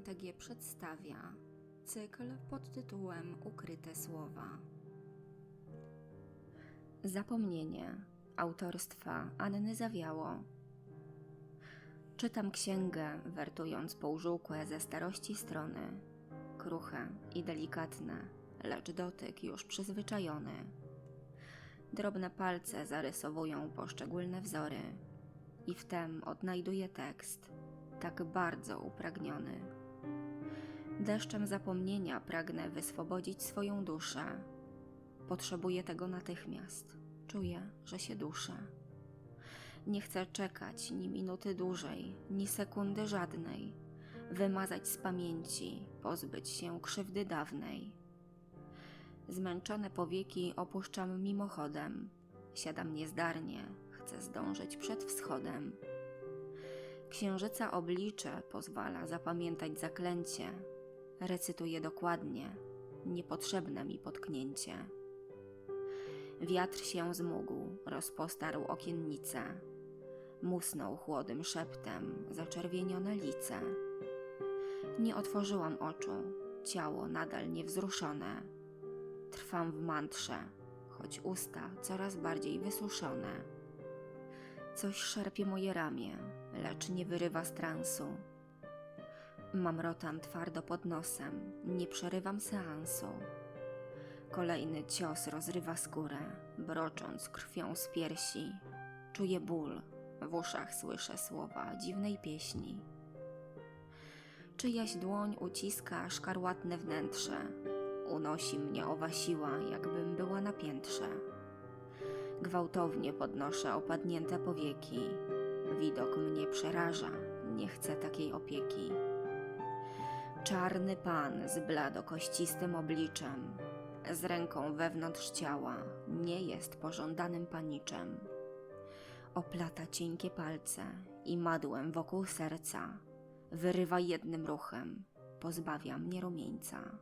MTG przedstawia cykl pod tytułem Ukryte słowa. Zapomnienie autorstwa Anny Zawiało. Czytam księgę, wertując półżółkłe ze starości strony, kruche i delikatne, lecz dotyk już przyzwyczajony. Drobne palce zarysowują poszczególne wzory i wtem odnajduję tekst, tak bardzo upragniony. Deszczem zapomnienia pragnę wyswobodzić swoją duszę. Potrzebuję tego natychmiast. Czuję, że się duszę. Nie chcę czekać ni minuty dłużej, ni sekundy żadnej. Wymazać z pamięci, pozbyć się krzywdy dawnej. Zmęczone powieki opuszczam mimochodem. Siadam niezdarnie, chcę zdążyć przed wschodem. Księżyca oblicze pozwala zapamiętać zaklęcie. Recytuję dokładnie, niepotrzebne mi potknięcie. Wiatr się zmógł, rozpostarł okiennice. Musnął chłodym szeptem zaczerwienione lice. Nie otworzyłam oczu, ciało nadal niewzruszone. Trwam w mantrze, choć usta coraz bardziej wysuszone. Coś szarpie moje ramię, lecz nie wyrywa z transu. Mam rotan twardo pod nosem, nie przerywam seansu. Kolejny cios rozrywa skórę, brocząc krwią z piersi. Czuję ból, w uszach słyszę słowa dziwnej pieśni. Czyjaś dłoń uciska szkarłatne wnętrze, unosi mnie owa siła, jakbym była na piętrze. Gwałtownie podnoszę opadnięte powieki. Widok mnie przeraża, nie chcę takiej opieki. Czarny pan z bladokościstym obliczem, z ręką wewnątrz ciała, nie jest pożądanym paniczem. Oplata cienkie palce i madłem wokół serca, wyrywa jednym ruchem, pozbawia mnie rumieńca.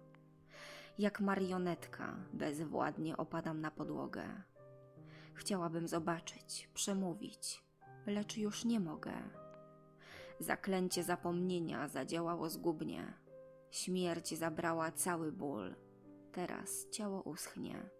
Jak marionetka bezwładnie opadam na podłogę. Chciałabym zobaczyć, przemówić, lecz już nie mogę. Zaklęcie zapomnienia zadziałało zgubnie. Śmierć zabrała cały ból. Teraz ciało uschnie.